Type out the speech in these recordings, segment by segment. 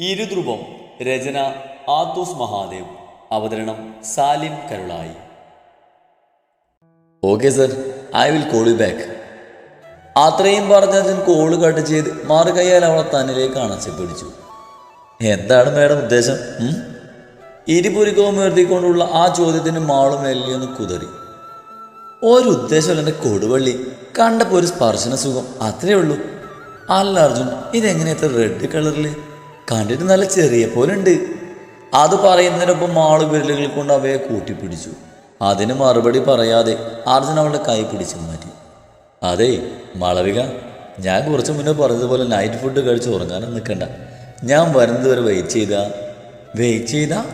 ഇരുധ്രുവം രചന ആത്തൂസ് മഹാദേവ്. അവതരണം Salim Karulayi. Okay sir I will call you back. അത്രയും പറഞ്ഞ അച്ഛൻ കോൾ കട്ട് ചെയ്ത് മറുകയ്യാൽ അവളെ തന്നിലേക്ക് അണച്ചു പിടിച്ചു. എന്താണ് മേഡം ഉദ്ദേശം? ഇരുപുരുക്കവും ഉയർത്തിക്കൊണ്ടുള്ള ആ ചോദ്യത്തിന് മാളും എല്ലിയൊന്ന് കുതറി. ഒരു ഉദ്ദേശമല്ല എന്റെ കൊടുവള്ളി. കണ്ടപ്പോൾ ഒരു സ്പർശന സുഖം. അത്രയേ ഉള്ളൂ. അല്ല അർജുൻ ഇതെങ്ങനെ റെഡ് കളറിൽ കണ്ടിട്ട് നല്ല ചെറിയ പോലെ ഉണ്ട് അത് പറയുന്നതിനൊപ്പം മാൾ വിരലുകൾ കൊണ്ട് അവയെ കൂട്ടിപ്പിടിച്ചു. അതിന് മറുപടി പറയാതെ അർജുൻ അവളുടെ കൈ പിടിച്ചു മാറ്റി. അതെ മാളവിക ഞാൻ കുറച്ച് മുന്നേ പറഞ്ഞതുപോലെ നൈറ്റ് ഫുഡ് കഴിച്ച് ഉറങ്ങാനും നിൽക്കണ്ട. ഞാൻ വരുന്നത് വരെ വെയിറ്റ് ചെയ്താ. വെയിറ്റ് ചെയ്താ?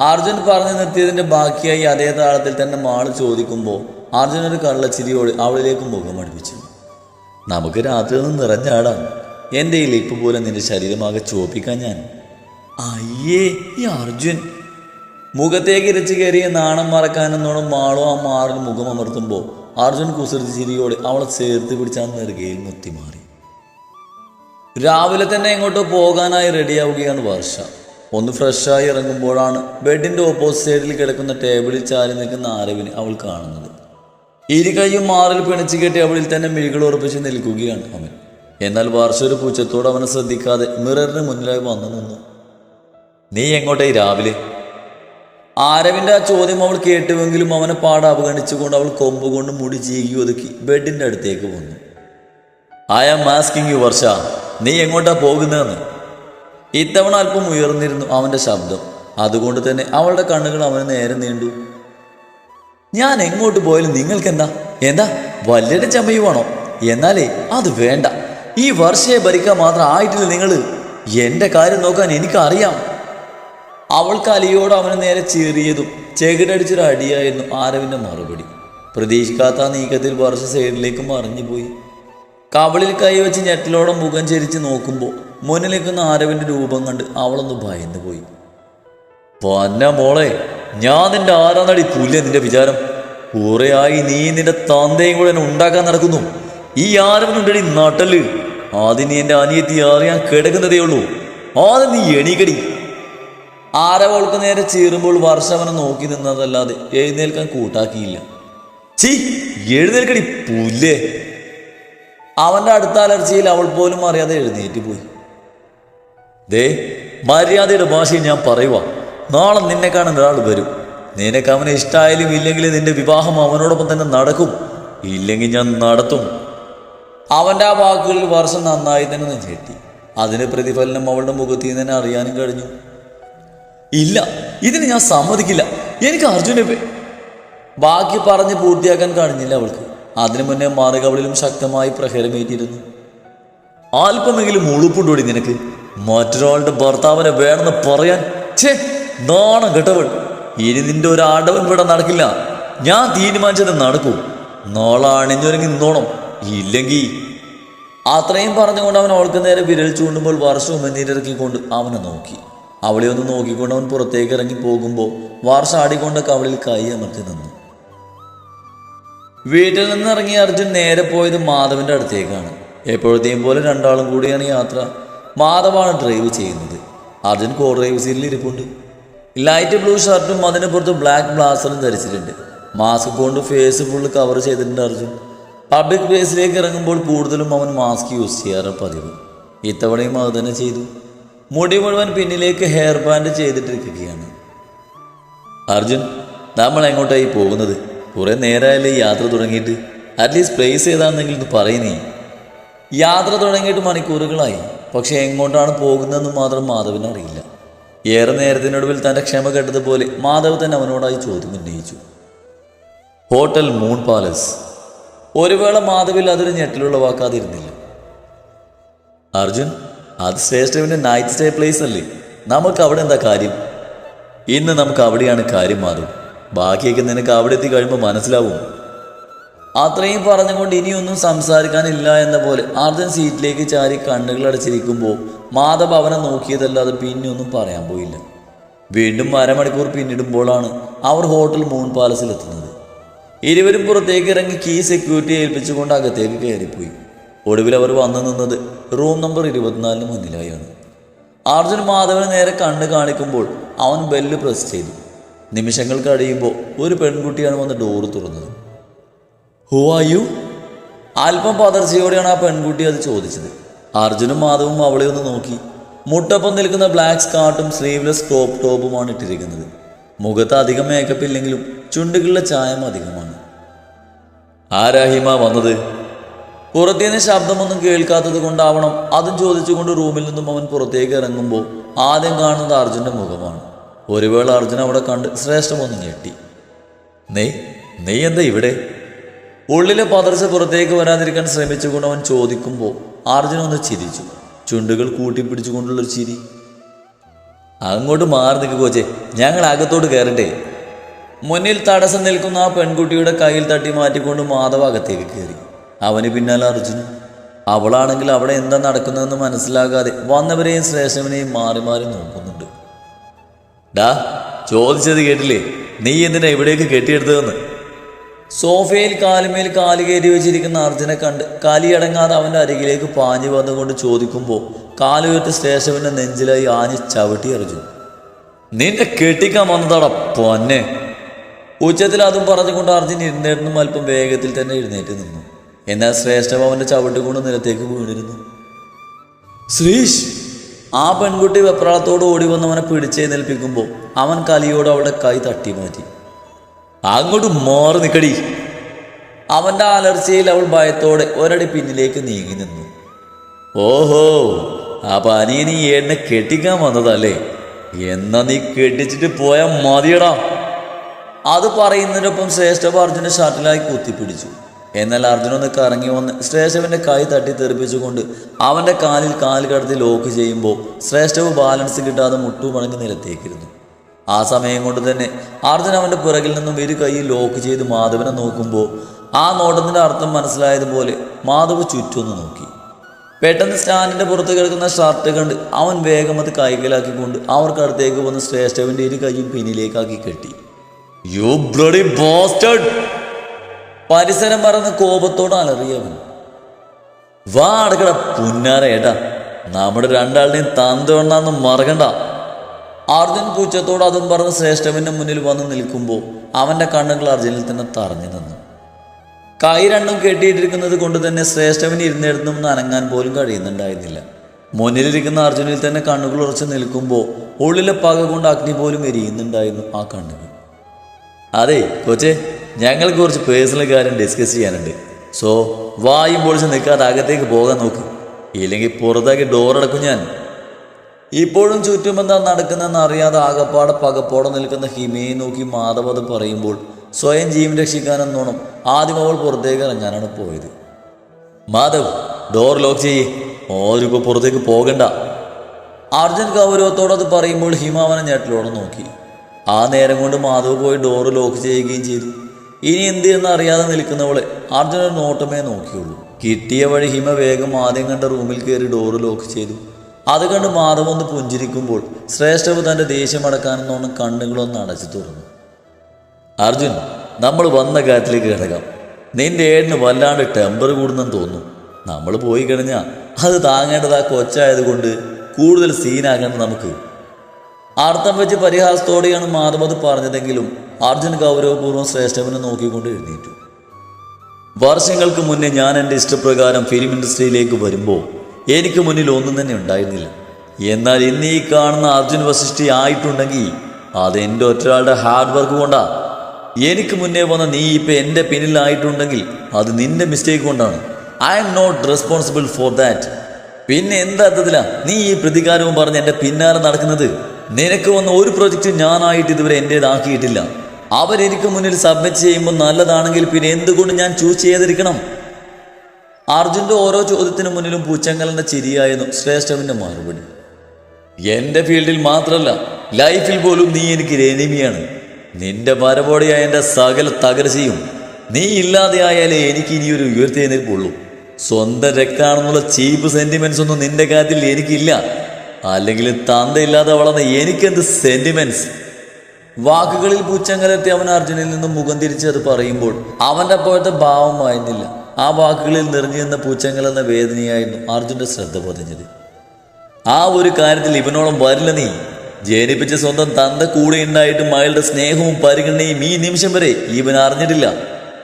അർജുൻ പറഞ്ഞു നിർത്തിയതിന്റെ ബാക്കിയായി അതേ താളത്തിൽ തന്നെ മാൾ ചോദിക്കുമ്പോൾ അർജുൻ ഒരു കള്ളച്ചിരിയോട് അവളിലേക്ക് മുഖം അടുപ്പിച്ചു. നമുക്ക് രാത്രി ഒന്ന് നിറഞ്ഞാടാം എന്റെ ഈ ലിപ്പ് പോലെ നിന്റെ ശരീരമാകെ ചോപ്പിക്കാൻ ഞാൻ. അയ്യേ ഈ അർജുൻ. മുഖത്തേക്ക് ഇരച്ചു കയറിയ നാണം മറക്കാനെന്നോണം മാളോ ആ മാറിൽ മുഖം അമർത്തുമ്പോൾ അർജുൻ കുസൃതി ചിരിയോടെ അവളെ ചേർത്ത് പിടിച്ചാൽ ആ നെറുകയിൽ മുത്തി മാറി രാവിലെ തന്നെ എങ്ങോട്ടോ പോകാനായി റെഡിയാവുകയാണ് വർഷ. ഒന്ന് ഫ്രഷായി ഇറങ്ങുമ്പോഴാണ് ബെഡിന്റെ ഓപ്പോസിറ്റ് സൈഡിൽ കിടക്കുന്ന ടേബിളിൽ ചാരി നിൽക്കുന്ന ആരവിനെ അവൾ കാണുന്നത്. ഇരു കൈയും മാറിൽ പിണിച്ചു കെട്ടി അവളിൽ തന്നെ മിഴികൾ ഉറപ്പിച്ച് നിൽക്കുകയാണ് അവൻ. എന്നാൽ വർഷ ഒരു പൂച്ചത്തോട് അവനെ ശ്രദ്ധിക്കാതെ മിററിന് മുന്നിലായി വന്നു നിന്നു. നീ എങ്ങോട്ടേ രാവിലെ? ആരവിന്റെ ആ ചോദ്യം അവൾ കേട്ടുവെങ്കിലും അവനെ പാടെ അവഗണിച്ചുകൊണ്ട് അവൾ കൊമ്പുകൊണ്ട് മുടി ചീകി ഒതുക്കി ബെഡിന്റെ അടുത്തേക്ക് വന്നു. I am asking you Varsha. നീ എങ്ങോട്ടാ പോകുന്നതെന്ന്? ഇത്തവണ അല്പം ഉയർന്നിരുന്നു അവന്റെ ശബ്ദം. അതുകൊണ്ട് തന്നെ അവളുടെ കണ്ണുകൾ അവന് നേരെ നീണ്ടു. ഞാൻ എങ്ങോട്ട് പോയാലും നിങ്ങൾക്കെന്താ? എന്താ? വല്ലടി ചമയുവാണോ? എന്നാലേ അത് വേണ്ട. ഈ വർഷയെ ഭരിക്കാൻ മാത്രം ആയിട്ടില്ല നിങ്ങൾ എന്റെ കാര്യം നോക്കാൻ എനിക്കറിയാം. അവൾക്ക് അലിയോട് അവന് നേരെ ചീറിയതും ചെകിടടിച്ചൊരു അടിയായിരുന്നു ആരവിന്റെ മറുപടി. പ്രതീക്ഷിക്കാത്ത നീക്കത്തിൽ വർഷ സൈഡിലേക്ക് മറിഞ്ഞുപോയി. കവളിൽ കൈവച്ച് ഞെട്ടിലോടെ മുഖം ചരിച്ച് നോക്കുമ്പോൾ മുന്നിലേക്കുന്ന ആരവിന്റെ രൂപം കണ്ട് അവളൊന്ന് ഭയന്നു പോയി പന്ന മോളെ ഞാൻ നിന്റെ ആരാന്നടി പുല്ല നിന്റെ വിചാരം? കുറെയായി നീ നിന്റെ തന്തയും കൂടെ ഉണ്ടാക്കാൻ നടക്കുന്നു. ഈ ആരവനുണ്ടടി നട്ടൽ ആദ്യം നീ എന്റെ അനിയത്തി അറിയാൻ കിടക്കുന്നതേ ഉള്ളൂ. ആദ്യം നീ എണീക്കടി. ആരവൾക്ക് നേരെ ചീറുമ്പോൾ വർഷവനെ നോക്കി നിന്നതല്ലാതെ എഴുന്നേൽക്കാൻ കൂട്ടാക്കിയില്ല. ചീ എഴുന്നേൽക്കടി പുല്ലേ. അവന്റെ അടുത്ത അലർച്ചയിൽ അവൾ പോലും അറിയാതെ എഴുന്നേറ്റ് പോയി. ദേ മര്യാദയുടെ ഭാഷയിൽ ഞാൻ പറയുക നാളെ നിന്നെ കാണാൻ ഒരാൾ വരും. നിനക്ക് അവനെ ഇഷ്ടമായാലും ഇല്ലെങ്കിലും നിന്റെ വിവാഹം അവനോടൊപ്പം തന്നെ നടക്കും. ഇല്ലെങ്കിൽ ഞാൻ നടത്തും. അവന്റെ ആ വാക്കുകളിൽ വർഷം നന്നായി തന്നെ നെഞ്ചെട്ടി അതിന് പ്രതിഫലനം അവളുടെ മുഖത്തിൽ നിന്ന് തന്നെ അറിയാനും കഴിഞ്ഞു. ഇല്ല ഇതിന് ഞാൻ സമ്മതിക്കില്ല. എനിക്ക് അർജുനെ ബാക്കി പറഞ്ഞ് പൂർത്തിയാക്കാൻ കഴിഞ്ഞില്ല അവൾക്ക്. അതിനു മുന്നേ മാറുകവളിലും ശക്തമായി പ്രഹരമേറ്റിരുന്നു അല്പമെങ്കിലും ഉളുപ്പുണ്ടോടി നിനക്ക്? മറ്റൊരാളുടെ ഭർത്താവിനെ വേണമെന്ന് പറയാൻ ഛേ നാണം കെട്ടവൾ. ഇനി നിന്റെ ഒരു ആടവൻ ഇവിടെ നടക്കില്ല. ഞാൻ തീരുമാനിച്ചത് നടക്കൂ. നാളെ അണിഞ്ഞൊരുങ്ങി നിന്നോണം. ഇല്ലെങ്കിൽ. അത്രയും പറഞ്ഞുകൊണ്ട് അവൻ അവൾക്ക് നേരെ വിരൽ ചൂണ്ടുമ്പോൾ വർഷവും എന്നീരിറക്കിക്കൊണ്ട് അവനെ നോക്കി. അവളെ ഒന്ന് നോക്കിക്കൊണ്ട് അവൻ പുറത്തേക്ക് ഇറങ്ങി പോകുമ്പോൾ വാർഷ ആടിക്കൊണ്ട് കവളിൽ കൈ അമർത്തി നിന്നു. വീട്ടിൽ നിന്ന് അർജുൻ നേരെ പോയത് മാധവന്റെ അടുത്തേക്കാണ്. എപ്പോഴത്തെയും പോലെ രണ്ടാളും കൂടിയാണ് യാത്ര. മാധവാണ് ഡ്രൈവ് ചെയ്യുന്നത്. അർജുൻ കോ ഡ്രൈവ് സീറ്റിൽ ഇരിപ്പുണ്ട്. ലൈറ്റ് ബ്ലൂ ഷർട്ടും അതിന് പുറത്ത് ബ്ലാക്ക് ബ്ലാസറും ധരിച്ചിട്ടുണ്ട്. മാസ്ക് കൊണ്ട് ഫേസ് ഫുള്ള് കവർ ചെയ്തിട്ടുണ്ട് അർജുൻ. പബ്ലിക് പ്ലേസിലേക്ക് ഇറങ്ങുമ്പോൾ കൂടുതലും അവൻ മാസ്ക് യൂസ് ചെയ്യാറ് പതിവ്. ഇത്തവണയും അത് തന്നെ ചെയ്തു. മുടി മുഴുവൻ പിന്നിലേക്ക് ഹെയർ ബാൻഡ് ചെയ്തിട്ടിരിക്കുകയാണ്. അർജുൻ നമ്മൾ എങ്ങോട്ടായി പോകുന്നത്? കുറെ നേരമായല്ലേ യാത്ര തുടങ്ങിയിട്ട്. അറ്റ്ലീസ്റ്റ് പ്ലേസ് ഏതാണെന്നെങ്കിലും ഇത് പറയുന്നേ യാത്ര തുടങ്ങിയിട്ട് മണിക്കൂറുകളായി. പക്ഷെ എങ്ങോട്ടാണ് പോകുന്നതെന്ന് മാത്രം മാധവിന് അറിയില്ല. ഏറെ നേരത്തിനൊടുവിൽ തന്റെ ക്ഷമ കെട്ടതുപോലെ മാധവ് തന്നെ അവനോടായി ചോദ്യം ഉന്നയിച്ചു. Hotel Moon Palace. ഒരു വേള മാധവിൽ അതൊരു ഞെട്ടിലുളവാക്കാതിരുന്നില്ല അർജുൻ അത് ശ്രേഷ്ഠവിന്റെ നൈറ്റ് സ്റ്റേ പ്ലേസ് അല്ലേ? നമുക്ക് അവിടെ എന്താ കാര്യം? ഇന്ന് നമുക്ക് അവിടെയാണ് കാര്യം മാധവ് ബാക്കിയൊക്കെ നിനക്ക് അവിടെ എത്തി കഴിയുമ്പോൾ മനസ്സിലാവും. അത്രയും പറഞ്ഞുകൊണ്ട് ഇനിയൊന്നും സംസാരിക്കാനില്ല എന്ന പോലെ അർജുൻ സീറ്റിലേക്ക് ചാരി കണ്ണുകൾ അടച്ചിരിക്കുമ്പോൾ മാധവ് അവനെ നോക്കിയതല്ലാതെ പിന്നെ ഒന്നും പറയാൻ പോയില്ല. വീണ്ടും അരമണിക്കൂർ പിന്നിടുമ്പോഴാണ് അവർ ഹോട്ടൽ മൂൺ പാലസിൽ എത്തുന്നത്. ഇരുവരും പുറത്തേക്ക് ഇറങ്ങി കീ സെക്യൂരിറ്റി ഏൽപ്പിച്ചുകൊണ്ട് അകത്തേക്ക് കയറിപ്പോയി. ഒടുവിൽ അവർ വന്നു നിന്നത് റൂം നമ്പർ ഇരുപത്തിനാലിന് മുന്നിലായാണ്. അർജുൻ മാധവന് നേരെ കണ്ണ് കാണിക്കുമ്പോൾ അവൻ ബെല്ല് പ്രസ് ചെയ്തു. നിമിഷങ്ങൾ കഴിയുമ്പോൾ ഒരു പെൺകുട്ടിയാണ് വന്ന് ഡോറ് തുറന്നത്. ഹു ആർ യു അല്പം പതർച്ചയോടെയാണ് ആ പെൺകുട്ടി അത് ചോദിച്ചത്. അർജുനും മാധവും അവളെ ഒന്ന് നോക്കി. മുട്ടപ്പം നിൽക്കുന്ന ബ്ലാക്ക് സ്കാർട്ടും സ്ലീവ്ലെസ് ക്രോപ്പ് ടോപ്പുമാണ് ഇട്ടിരിക്കുന്നത്. മുഖത്ത് അധികം മേക്കപ്പ് ഇല്ലെങ്കിലും ചുണ്ടുകളിലെ ചായം അധികമാണ്. ആരാഹിമ വന്നത്? പുറത്തുനിന്ന് ശബ്ദമൊന്നും കേൾക്കാത്തത് കൊണ്ടാവണം അതും ചോദിച്ചുകൊണ്ട് റൂമിൽ നിന്നും അവൻ പുറത്തേക്ക് ഇറങ്ങുമ്പോൾ ആദ്യം കാണുന്നത് അർജുന്റെ മുഖമാണ്. ഒരു വേള അർജുൻ അവിടെ കണ്ട് ശ്രേഷ്ഠമൊന്നും ഞെട്ടി. നെയ് നെയ് എന്താ ഇവിടെ? ഉള്ളിലെ പതർച്ച പുറത്തേക്ക് വരാതിരിക്കാൻ ശ്രമിച്ചുകൊണ്ട് അവൻ ചോദിക്കുമ്പോൾ അർജുൻ ഒന്ന് ചിരിച്ചു. ചുണ്ടുകൾ കൂട്ടിപ്പിടിച്ചുകൊണ്ടുള്ളൊരു ചിരി. അങ്ങോട്ട് മാറി നിൽക്കുക കോച്ചേ. ഞങ്ങൾ അകത്തോട്ട് കയറണ്ടേ. മുന്നിൽ തടസ്സം നിൽക്കുന്ന ആ പെൺകുട്ടിയുടെ കയ്യിൽ തട്ടി മാറ്റിക്കൊണ്ട് മാധവ അകത്തേക്ക് കയറി. അവന് പിന്നാലെ അർജുൻ അവളാണെങ്കിൽ അവിടെ എന്താ നടക്കുന്നതെന്ന് മനസ്സിലാകാതെ വന്നവരെയും ശ്രേഷ്ഠവനെയും മാറി മാറി നോക്കുന്നുണ്ട്. ഡാ ചോദിച്ചത് കേട്ടില്ലേ? നീ എന്തിനാ ഇവിടേക്ക് കെട്ടിയെടുത്തതെന്ന്? സോഫയിൽ കാലുമേൽ കാൽ കയറി വെച്ചിരിക്കുന്ന അർജുനെ കണ്ട് കലിയടങ്ങാതെ അവന്റെ അരികിലേക്ക് പാഞ്ഞു വന്നുകൊണ്ട് ചോദിക്കുമ്പോൾ കാലുകെട്ട് സ്റ്റേഷവന്റെ നെഞ്ചിലായി ആഞ്ഞ് ചവിട്ടി അർജുൻ നിന്നെ കെട്ടിക്കാൻ വന്നതാടാ പൊന്നെ. ഉച്ചത്തിൽ അതും പറഞ്ഞുകൊണ്ട് അർജുൻ ഇരുന്നേറ്റും അല്പം വേഗത്തിൽ തന്നെ എഴുന്നേറ്റ് നിന്നു. എന്നാൽ ശ്രേഷ്ഠം അവന്റെ ചവിട്ടുകൊണ്ട് നിലത്തേക്ക് വീണിരുന്നു. ശ്രീഷ്! ആ പെൺകുട്ടി വെപ്രാളത്തോട് ഓടി വന്നവനെ പിടിച്ചെഴുന്നേൽപ്പിക്കുമ്പോൾ അവൻ കലിയോട് അവിടെ കൈ തട്ടി മാറ്റി. അങ്ങോട്ട് മാറി നിക്കടി. അവന്റെ അലർച്ചയിൽ അവൾ ഭയത്തോടെ ഒരടി പിന്നിലേക്ക് നീങ്ങി നിന്നു. ഓഹോ അപ്പൊ അനിയ നീ എന്നെ കെട്ടിക്കാൻ വന്നതല്ലേ? എന്നാ നീ കെട്ടിച്ചിട്ട് പോയാ മതിയടാ. അത് പറയുന്നതിനൊപ്പം ശ്രേഷ്ഠവ് അർജുനെ ഷർട്ടിലായി കുത്തിപ്പിടിച്ചു. എന്നാൽ അർജുൻ ഒന്ന് കറങ്ങി വന്ന് ശ്രേഷ്ഠവന്റെ കൈ തട്ടി തെറിപ്പിച്ചുകൊണ്ട് അവന്റെ കാലിൽ കാൽ കടത്തി ലോക്ക് ചെയ്യുമ്പോൾ ശ്രേഷ്ഠവ് ബാലൻസ് കിട്ടാതെ മുട്ടുമടങ്ങി നിലത്തേക്കിരുന്നു. ആ സമയം കൊണ്ട് തന്നെ അർജുൻ അവന്റെ പിറകിൽ നിന്നും ഇരു കൈ ലോക്ക് ചെയ്ത് മാധവനെ നോക്കുമ്പോൾ ആ നോട്ടത്തിന്റെ അർത്ഥം മനസ്സിലായതുപോലെ മാധവ് ചുറ്റൊന്ന് നോക്കി. പെട്ടെന്ന് സ്റ്റാൻഡിന്റെ പുറത്ത് കിടക്കുന്ന ഷർട്ട് കണ്ട് അവൻ വേഗം അത് കൈകലാക്കിക്കൊണ്ട് അവർക്കടുത്തേക്ക് വന്ന് ശ്രേഷ്ഠവന്റെ ഇരു കൈയും പിന്നിലേക്കാക്കി കെട്ടി. യു ബ്ലഡി ബോസ്റ്റഡ് പരിസരം പറന്ന് കോപത്തോട് അലറിയവൻ വാ അടക്കട പുന്നാര നമ്മുടെ രണ്ടാളുടെയും തന്തവണ്ണാന്ന് മറക്കണ്ട. അർജുൻ പൂച്ചത്തോട് അതും പറഞ്ഞ് ശ്രേഷ്ഠവന്റെ മുന്നിൽ വന്ന് നിൽക്കുമ്പോൾ അവന്റെ കണ്ണുകൾ അർജുനിൽ തന്നെ തറഞ്ഞു നിന്നു. കൈ രണ്ടും കെട്ടിയിട്ടിരിക്കുന്നത് കൊണ്ട് തന്നെ ശ്രേഷ്ഠവൻ ഇരുന്നിടത്തും അനങ്ങാൻ പോലും കഴിയുന്നുണ്ടായിരുന്നില്ല. മുന്നിലിരിക്കുന്ന അർജുനിൽ തന്നെ കണ്ണുകൾ ഉറച്ചു നിൽക്കുമ്പോൾ ഉള്ളിലെ പക കൊണ്ട് അഗ്നി പോലും എരിയുന്നുണ്ടായിരുന്നു ആ കണ്ണുകൾ. അതെ കൊച്ചേ ഞങ്ങൾക്ക് കുറച്ച് പേഴ്സണൽ കാര്യം ഡിസ്കസ് ചെയ്യാനുണ്ട്. സോ വായും പൊളിച്ച് നിൽക്കാതെ അകത്തേക്ക് പോകാൻ നോക്ക്. ഇല്ലെങ്കിൽ പുറത്താക്കി ഡോറടക്കും ഞാൻ. ഇപ്പോഴും ചുറ്റുമെന്താ നടക്കുന്നതെന്ന് അറിയാതെ ആകപ്പാടെ പകപ്പോടെ നിൽക്കുന്ന ഹിമയെ നോക്കി മാധവത് പറയുമ്പോൾ സ്വയം ജീവൻ രക്ഷിക്കാനെന്നോണം ആദ്യം അവൾ പുറത്തേക്ക് ഇറങ്ങാനാണ് പോയത്. മാധവ് ഡോർ ലോക്ക് ചെയ്യേ. ഓരിപ്പോൾ പുറത്തേക്ക് പോകണ്ട. അർജുൻ ഗൗരവത്തോടെ അത് പറയുമ്പോൾ ഹിമ അവനെ ഞെട്ടിലോടെ നോക്കി. ആ നേരം കൊണ്ട് മാധവ് പോയി ഡോർ ലോക്ക് ചെയ്യുകയും ചെയ്തു. ഇനി എന്ത് എന്ന് അറിയാതെ നിൽക്കുന്നവളെ അർജുൻ ഒരു നോട്ടമേ നോക്കിയുള്ളൂ. കിട്ടിയ വഴി ഹിമ വേഗം ആദ്യം കണ്ട റൂമിൽ കയറി ഡോർ ലോക്ക് ചെയ്തു. അത് കണ്ട് മാധവ് ഒന്ന് പുഞ്ചിരിക്കുമ്പോൾ ശ്രേഷ്ഠവ് തന്റെ ദേഷ്യം അടക്കാനെന്നോണം കണ്ണുകളൊന്ന് അടച്ചു തുറന്നു. അർജുൻ നമ്മൾ വന്ന കാര്യത്തിലേക്ക് കിടക്കാം. നിന്റെ ഏടിന് വല്ലാണ്ട് ടെമ്പർ കൂടുന്നെന്ന് തോന്നുന്നു. നമ്മൾ പോയി കഴിഞ്ഞാൽ അത് താങ്ങേണ്ടത് ആ കൊച്ചായതുകൊണ്ട് കൂടുതൽ സീനാകേണ്ടത് നമുക്ക്. അർത്ഥം വെച്ച് പരിഹാസത്തോടെയാണ് മാധവ് അത് പറഞ്ഞതെങ്കിലും അർജുൻ ഗൗരവപൂർവം ശ്രേഷ്ഠവനെ നോക്കിക്കൊണ്ട് എഴുന്നേറ്റു. വർഷങ്ങൾക്ക് മുന്നേ ഞാൻ എന്റെ ഇഷ്ടപ്രകാരം ഫിലിം ഇൻഡസ്ട്രിയിലേക്ക് വരുമ്പോൾ എനിക്ക് മുന്നിൽ ഒന്നും തന്നെ ഉണ്ടായിരുന്നില്ല. എന്നാൽ ഇന്ന് ഈ കാണുന്ന അർജുൻ വസിഷ്ഠി ആയിട്ടുണ്ടെങ്കിൽ അത് എന്റെ ഒറ്റയാളുടെ ഹാർഡ് വർക്ക് കൊണ്ടാ. എനിക്ക് മുന്നേ വന്ന നീ ഇപ്പം എന്റെ പിന്നിലായിട്ടുണ്ടെങ്കിൽ അത് നിന്റെ മിസ്റ്റേക്ക് കൊണ്ടാണ്. I am not responsible for that പിന്നെ എന്തർത്ഥത്തിലാ നീ ഈ പ്രതികാരവും പറഞ്ഞ് എന്റെ പിന്നാലെ നടക്കുന്നത്? നിനക്ക് വന്ന ഒരു പ്രൊജക്റ്റ് ഞാനായിട്ട് ഇതുവരെ എന്റേതാക്കിയിട്ടില്ല. അവരെനിക്ക് മുന്നിൽ സബ്മിറ്റ് ചെയ്യുമ്പോൾ നല്ലതാണെങ്കിൽ പിന്നെ എന്തുകൊണ്ട് ഞാൻ ചൂസ് ചെയ്തിരിക്കണം അർജുന്റെ ഓരോ ചോദ്യത്തിനു മുന്നിലും പൂച്ചങ്ങളുടെ ചിരിയായിരുന്നു ശ്രേഷ്ഠവിന്റെ മറുപടി. എന്റെ ഫീൽഡിൽ മാത്രമല്ല ലൈഫിൽ പോലും നീ എനിക്ക് എനിമിയാണ്. നിന്റെ വരവോടെയായ എന്റെ സകല തകർച്ചയും നീ ഇല്ലാതെയായാലേ എനിക്ക് ഇനി ഒരു ഇനിയൊരു ഉയർത്തെഴുന്നേൽപ്പുള്ളൂ. സ്വന്തം രക്താണെന്നുള്ള ചീപ്പ് സെന്റിമെന്റ്സ് ഒന്നും നിന്റെ കാര്യത്തിൽ എനിക്കില്ല. അല്ലെങ്കിൽ തന്തയില്ലാതെ വളർന്ന എനിക്കെന്ത് സെന്റിമെന്റ്സ് വാക്കുകളിൽ പുച്ചങ്കലെത്തി അവൻ അർജുനിൽ നിന്നും മുഖം തിരിച്ചത് പറയുമ്പോൾ അവന്റെ അപ്പോഴത്തെ ഭാവം മായുന്നില്ല. ആ വാക്കുകളിൽ നിറഞ്ഞു നിന്ന പൂച്ചങ്ങളെന്ന വേദനയായിരുന്നു അർജുന്റെ ശ്രദ്ധ പതിഞ്ഞത്. ആ ഒരു കാര്യത്തിൽ ഇവനോളം വരില്ല നീ. ജനിപ്പിച്ച സ്വന്തം തന്ത കൂടെ ഉണ്ടായിട്ടും അയാളുടെ സ്നേഹവും പരിഗണനയും ഈ നിമിഷം വരെ ഇവൻ അറിഞ്ഞിട്ടില്ല.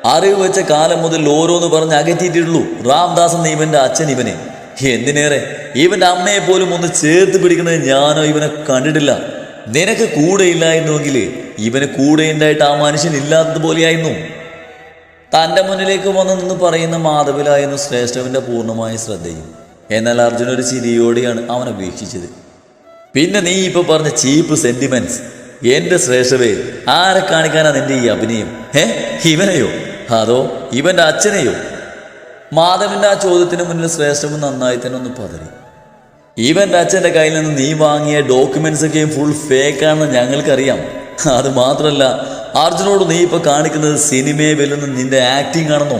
അറിവ് വെച്ച കാലം മുതൽ ഓരോന്ന് പറഞ്ഞ് അകറ്റിയിട്ടുള്ളൂ. റാംദാസ് എന്ന ഇവന്റെ അച്ഛൻ ഇവനെ. എന്തിനേറെ? ഇവന്റെ അമ്മയെ പോലും ഒന്ന് ചേർത്ത് പിടിക്കുന്നത് ഞാനോ ഇവനെ കണ്ടിട്ടില്ല. നിനക്ക് കൂടെ ഇല്ലായിരുന്നുവെങ്കിൽ ഇവന് കൂടെ ഉണ്ടായിട്ട് ആ മനുഷ്യൻ ഇല്ലാത്തതുപോലെയായിരുന്നു. തന്റെ മുന്നിലേക്ക് വന്ന് നിന്ന് പറയുന്ന മാധവിലായിരുന്നു ശ്രേഷ്ഠവിന്റെ പൂർണമായ ശ്രദ്ധയും. എന്നാൽ അർജുന ഒരു ചിരിയോടെയാണ് അവനെ വീക്ഷിച്ചത്. പിന്നെ നീ ഇപ്പൊ പറഞ്ഞ ചീപ്പ് സെന്റിമെന്റ്സ് എന്റെ ശ്രേഷ്ഠവേ ആരെ കാണിക്കാനാ നിന്റെ ഈ അഭിനയം? ഏ ഇവനെയോ? അതോ ഇവന്റെ അച്ഛനെയോ? മാധവന്റെ ആ ചോദ്യത്തിന് മുന്നിൽ ശ്രേഷ്ഠവും നന്നായി തന്നെ ഒന്ന് പതറി. ഇവന്റെ അച്ഛന്റെ കയ്യിൽ നിന്ന് നീ വാങ്ങിയ ഡോക്യുമെന്റ്സ് ഒക്കെയും ഫുൾ ഫേക്കാണെന്ന് ഞങ്ങൾക്കറിയാം. അത് മാത്രമല്ല അർജുനോട് നീ ഇപ്പൊ കാണിക്കുന്നത് സിനിമയെ വെല്ലുന്ന നിന്റെ ആക്ടിങ് ആണെന്നോ?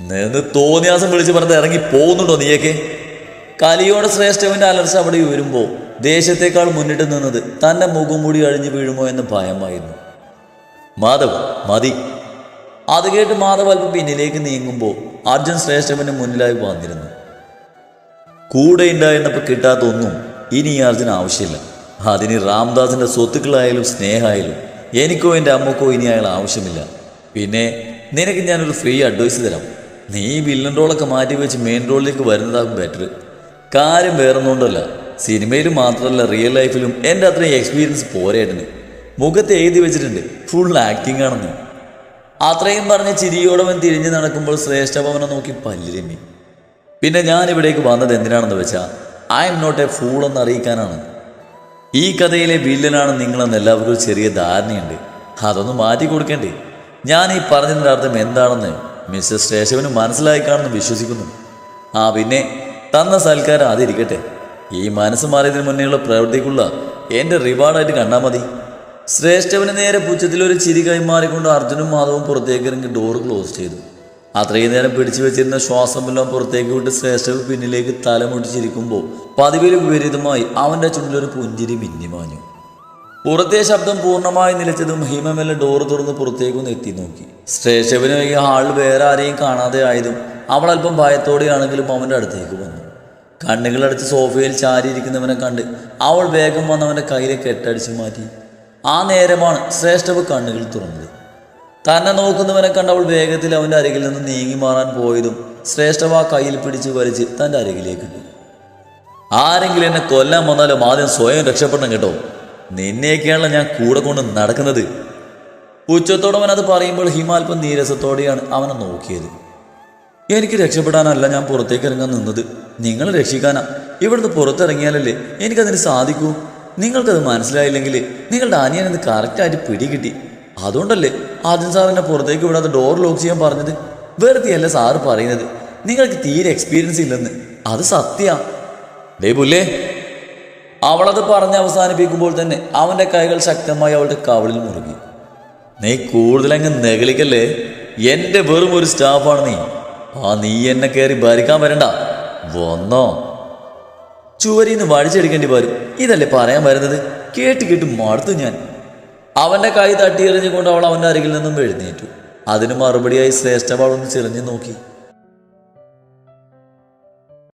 നിന്ന് തോന്നിയാസം വിളിച്ച് പറഞ്ഞ് ഇറങ്ങി പോകുന്നുണ്ടോ നീയൊക്കെ? കലിയോടെ ശ്രേഷ്ഠവന്റെ അലർച്ച അവിടെ ഉയരുമ്പോൾ ദേശത്തേക്കാൾ മുന്നിട്ട് നിന്നത് തന്റെ മുഖം മുടി അഴിഞ്ഞു വീഴുമോ എന്ന് ഭയമായിരുന്നു. മാധവ് മതി. അത് കേട്ട് മാധവ് അല്പം പിന്നിലേക്ക് നീങ്ങുമ്പോൾ അർജുൻ ശ്രേഷ്ഠവന് മുന്നിലായി വന്നിരുന്നു. കൂടെ ഉണ്ടായിരുന്നപ്പോൾ കിട്ടാത്ത ഒന്നും ഇനി ഈ അർജുൻ ആവശ്യമില്ല. അതിന് രാംദാസിന്റെ സ്വത്തുക്കളായാലും സ്നേഹമായാലും എനിക്കോ എന്റെ അമ്മക്കോ ഇനി അയാൾ ആവശ്യമില്ല. പിന്നെ നിനക്ക് ഞാനൊരു ഫ്രീ അഡ്വൈസ് തരാം. നീ വില്ലൻ റോളൊക്കെ മാറ്റി വെച്ച് മെയിൻ റോളിലേക്ക് വരുന്നതാകും ബെറ്റർ കാര്യം വേറൊന്നുകൊണ്ടല്ല. സിനിമയിലും മാത്രമല്ല റിയൽ ലൈഫിലും എന്റെ അത്രയും എക്സ്പീരിയൻസ് പോരേട്ടന് മുഖത്ത് എഴുതി വെച്ചിട്ടുണ്ട്. ഫുൾ ആക്ടിങ് ആണെന്ന്. അത്രയും പറഞ്ഞ് ചിരിയോടവൻ തിരിഞ്ഞു നടക്കുമ്പോൾ ശ്രേഷ്ഠഭവനെ നോക്കി പല്ലിരമ്മി. പിന്നെ ഞാൻ ഇവിടേക്ക് വന്നത് എന്തിനാണെന്ന് വെച്ചാൽ I am not a fool എന്ന് അറിയിക്കാനാണ് ഈ കഥയിലെ വില്ലനാണ് നിങ്ങളെന്ന് എല്ലാവർക്കും ചെറിയ ധാരണയുണ്ട്. അതൊന്ന് മാറ്റി കൊടുക്കണ്ടേ? ഞാൻ ഈ പറഞ്ഞതിന്റെ അർത്ഥം എന്താണെന്ന് മിസ്റ്റർ ശേഷവന് മനസ്സിലായി കാണുമെന്ന് വിശ്വസിക്കുന്നു. ആ പിന്നെ തന്ന സൽക്കാരം അതിരിക്കട്ടെ. ഈ മനസ്സ് മാറിയതിന് മുന്നേയുള്ള പ്രവൃത്തിക്കുള്ള എന്റെ റിവാർഡായിട്ട് കണ്ടാൽ മതി. ശ്രേഷ്ഠവന് നേരെ പുച്ഛത്തിൽ ഒരു ചിരി കൈമാറിക്കൊണ്ട് അർജുനും മാധവും പുറത്തേക്ക് ഇറങ്ങി ഡോർ ക്ലോസ് ചെയ്തു. അത്രയും നേരം പിടിച്ചു വെച്ചിരുന്ന ശ്വാസമെല്ലാം പുറത്തേക്ക് വിട്ട് ശ്രേഷ്ഠവ് പിന്നിലേക്ക് തലമുടിച്ചിരിക്കുമ്പോൾ പതിവിൽ വിപരീതമായി അവന്റെ ചുണ്ടിലൊരു പുഞ്ചിരി മിന്നിമാഞ്ഞു പുറത്തെ ശബ്ദം പൂർണമായി നിലച്ചതും ഹിമമെല്ല ഡോർ തുറന്ന് പുറത്തേക്കൊന്ന് എത്തി നോക്കി. ശ്രേഷ്ഠവിന് ഈ ഹാളിൽ വേറെ ആരെയും കാണാതെ ആയതും അവൾ അല്പം ഭയത്തോടെയാണെങ്കിലും അവന്റെ അടുത്തേക്ക് വന്നു. കണ്ണുകളടച്ച് സോഫയിൽ ചാരിയിരിക്കുന്നവനെ കണ്ട് അവൾ വേഗം വന്നവന്റെ കയ്യിലെ കെട്ടടിച്ചു മാറ്റി. ആ നേരമാണ് ശ്രേഷ്ഠവ് കണ്ണുകൾ തുറന്നത്. തന്നെ നോക്കുന്നവനെ കണ്ട് അവൾ വേഗത്തിൽ അവന്റെ അരികിൽ നിന്ന് നീങ്ങി മാറാൻ പോയതും ശ്രേഷ്ഠവ കയ്യിൽ പിടിച്ച് വലിച്ച് തന്റെ അരികിലേക്ക് ആരെങ്കിലും എന്നെ കൊല്ലാൻ വന്നാലും ആദ്യം സ്വയം രക്ഷപ്പെടണം കേട്ടോ. നിന്നെയൊക്കെയാണല്ലോ ഞാൻ കൂടെ കൊണ്ട് നടക്കുന്നത്. ഉച്ചത്തോടെ അവൻ അത് പറയുമ്പോൾ ഹിമാൽപ്പം നീരസത്തോടെയാണ് അവനെ നോക്കിയത്. എനിക്ക് രക്ഷപ്പെടാനല്ല ഞാൻ പുറത്തേക്ക് ഇറങ്ങാൻ നിന്നത്. നിങ്ങൾ രക്ഷിക്കാനാ. ഇവിടുന്ന് പുറത്തിറങ്ങിയാലല്ലേ എനിക്കതിന് സാധിക്കൂ? നിങ്ങൾക്കത് മനസ്സിലായില്ലെങ്കിൽ നിങ്ങളുടെ അനിയനെന്ന് കറക്റ്റായിട്ട് പിടികിട്ടി. അതുകൊണ്ടല്ലേ ആദ്യം സാറിനെ പുറത്തേക്ക് വിടാതെ ഡോർ ലോക്ക് ചെയ്യാൻ പറഞ്ഞത്? വെറുതെയല്ല സാറ് പറയുന്നത്? നിങ്ങൾക്ക് തീരെ എക്സ്പീരിയൻസ് ഇല്ലെന്ന്. അത് സത്യാ. പുല്ലേ. അവളത് പറഞ്ഞ് അവസാനിപ്പിക്കുമ്പോൾ തന്നെ അവന്റെ കൈകൾ ശക്തമായി അവളുടെ കവളിൽ മുറുകി. നീ കൂടുതലങ്ങ് നെകളിക്കല്ലേ എന്റെ വെറും ഒരു സ്റ്റാഫാണ് നീ. ആ നീ എന്നെ കയറി ഭരിക്കാൻ വരണ്ട. വന്നോ. ചുവരിന്ന് വഴിച്ചെടുക്കേണ്ടി വരും. ഇതല്ലേ പറയാൻ വരുന്നത്? കേട്ട് കേട്ട് മടുത്തു ഞാൻ. അവന്റെ കൈ തട്ടിയെറിഞ്ഞുകൊണ്ട് അവൾ അവന്റെ അരികിൽ നിന്നും എഴുന്നേറ്റു. അതിന് മറുപടിയായി ശ്രേഷ്ഠ അവളൊന്ന് ചെറിഞ്ഞു നോക്കി